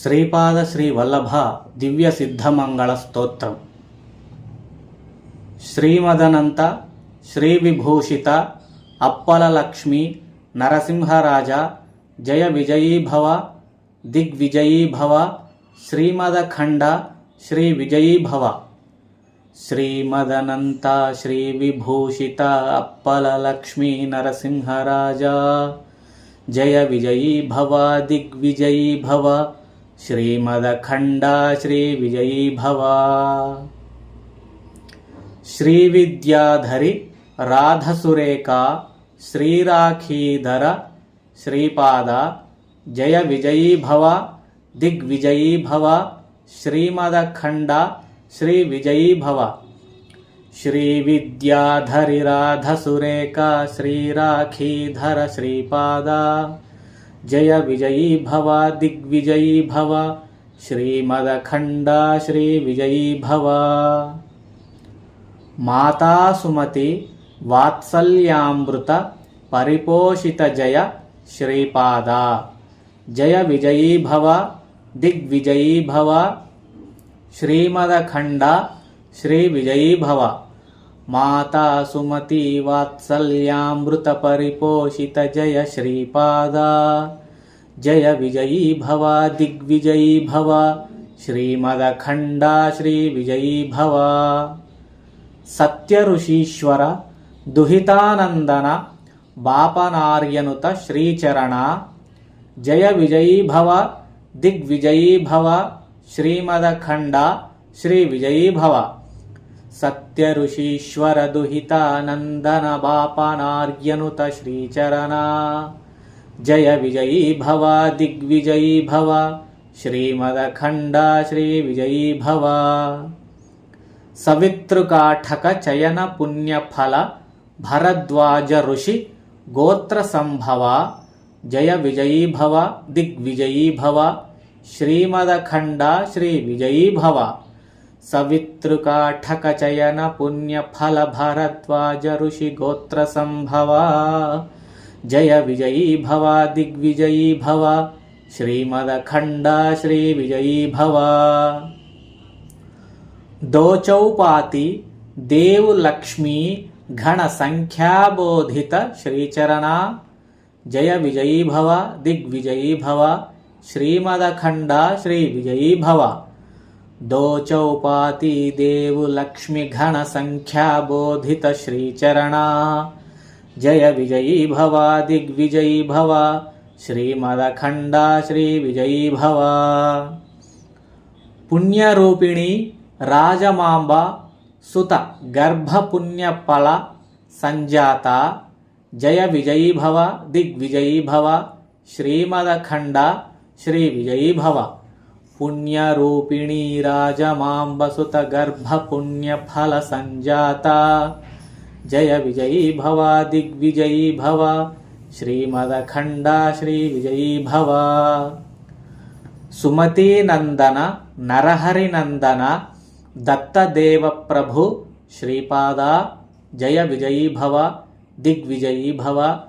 శ్రీపాద శ్రీ వల్లభ దివ్య సిద్ధమంగళ స్తోత్రం. శ్రీమదనంత శ్రీ విభూషిత అప్పల లక్ష్మి నరసింహరాజ జయ విజయీభవ దిగ్విజయీభవ శ్రీమదఖండ శ్రీ విజయీభవ శ్రీమదనంత శ్రీ విభూషిత అప్పల లక్ష్మీ నరసింహరాజ జయ విజయీ భవ खंड श्री विजयी भवा श्री विद्याधरी राधसुरेखा, श्रीराखीधर, श्रीपाद जय विजयी भव दिग्विजयी भव श्रीमदखण्ड श्रीविजयी भव राधसुरेखा, श्रीराखीधर, श्रीपादा। जय विजयी भव, दिग्विजयी भव। श्रीमदखंडा श्री विजयी भव। माता सुमति वात्सल्यामृत परिपोषित जय श्रीपादा। जय विजयी भव, दिग्विजयी भव। श्रीमदखंडा श्री विजयी भवा। మాతా సుమతి వాత్సల్యామృత పరిపోషిత జయ శ్రీపాద. జయ విజయీ భవ దిగ్విజయీ భవ శ్రీమదఖండా శ్రీ విజయీ భవ. సత్య ఋషీశ్వర దుహితానందన బాపనార్యనుత శ్రీచరణ జయ విజయీ భవ దిగ్విజయీ భవ శ్రీమదఖండ శ్రీ విజయీ భవ. సత్య ఋషీశ్వర దుహితానందన బాపనార్యనుత శ్రీచరణ జయ విజయీ భవ దిగ్విజయీ భవ శ్రీమదఖండ శ్రీ విజయీ భవ సవితృకాఠక చయన పుణ్యఫల భరద్వాజ ఋషి గోత్ర సంభవ జయ सवितृकाठकचयन पुण्यफलभरद्वाज ऋषिगोत्रसम्भवा जय विजयी भव, दिग्विजयी भव। श्रीमदखंडा श्री विजयी भव। दोचौपाति, देवलक्ष्मी घणसङ्ख्याबोधित श्रीचरणा। जय विजयी भव, दिग्विजयी भव। श्रीमदखंडा श्री विजयी भव। दोचौपाती दोचौपातिदेवलक्ष्मिघनसङ्ख्याबोधितश्रीचरणा जय विजयी भवा, दिग्विजयी भव श्री विजयी भवा। पुण्यरूपिणी राजमाम्ब सुत गर्भपुण्यपल संजाता, जय विजयी भव, दिग्विजयी भव श्री विजयी भवा। पुण्यरूपिणी राजमां वसुतगर्भपुण्यफलसञ्जाता जय विजयी भव, दिग्विजयी भव। श्रीमदखण्डा श्रीविजयी भव। सुमतीनन्दन, नरहरिनन्दन, दत्तदेवप्रभु, श्रीपादा, जय विजयी भव, दिग्विजयी भव।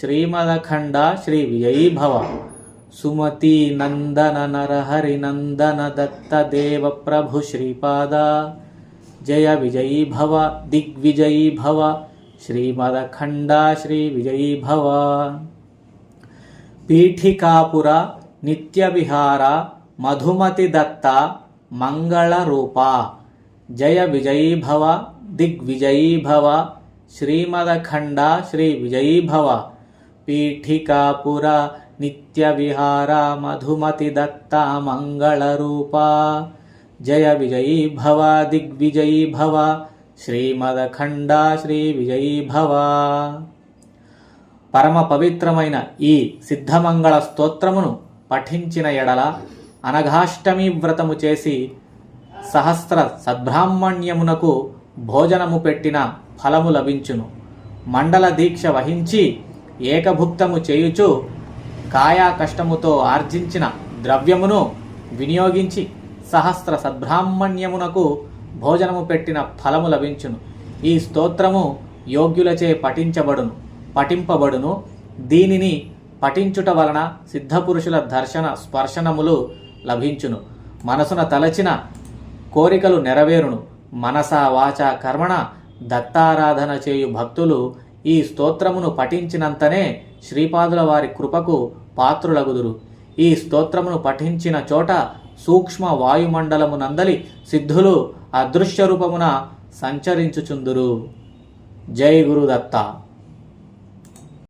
श्रीमदखण्डा श्रीविजयी भव। सुमती नंदन नरहरिनंदन दत्तदेव प्रभु श्रीपादा। जय विजयी भव, दिग्विजयी भव। श्रीमदखंडा श्री विजयी भव। पीठिकापुर, नित्यविहार, मधुमति दत्ता, मंगलरूपा। जय विजयी भव, दिग्विजयी भव। श्रीमदखंडा श्री विजयी भव। पीठिकापुरा నిత్య नित्यविहारा मधुमतिदत्ता मङ्गलरूपा జయ विजयी భవ दिग्विजयी భవ శ్రీమదఖండా శ్రీ విజయీ భవ. పరమ పవిత్రమైన ఈ సిద్ధమంగళ స్తోత్రమును పఠించిన ఎడల అనఘాష్టమి వ్రతము చేసి సహస్ర సద్బ్రాహ్మణ్యమునకు భోజనము పెట్టిన ఫలము లభించును. మండల దీక్ష వహించి ఏకభుక్తము చేయుచు కాయా కష్టముతో ఆర్జించిన ద్రవ్యమును వినియోగించి సహస్ర సద్బ్రాహ్మణ్యమునకు భోజనము పెట్టిన ఫలము లభించును. ఈ స్తోత్రము యోగ్యులచే పఠించబడును పఠింపబడును. దీనిని పఠించుట వలన సిద్ధపురుషుల దర్శన స్పర్శనములు లభించును. మనసున తలచిన కోరికలు నెరవేరును. మనస వాచ కర్మణ దత్తారాధన చేయు భక్తులు ఈ స్తోత్రమును పఠించినంతనే శ్రీపాదుల వారి కృపకు పాత్రులగుదురు. ఈ స్తోత్రమును పఠించిన చోట సూక్ష్మ వాయుమండలమునందలి సిద్ధులు అదృశ్య రూపమున సంచరించుచుందురు. జై గురుదత్త.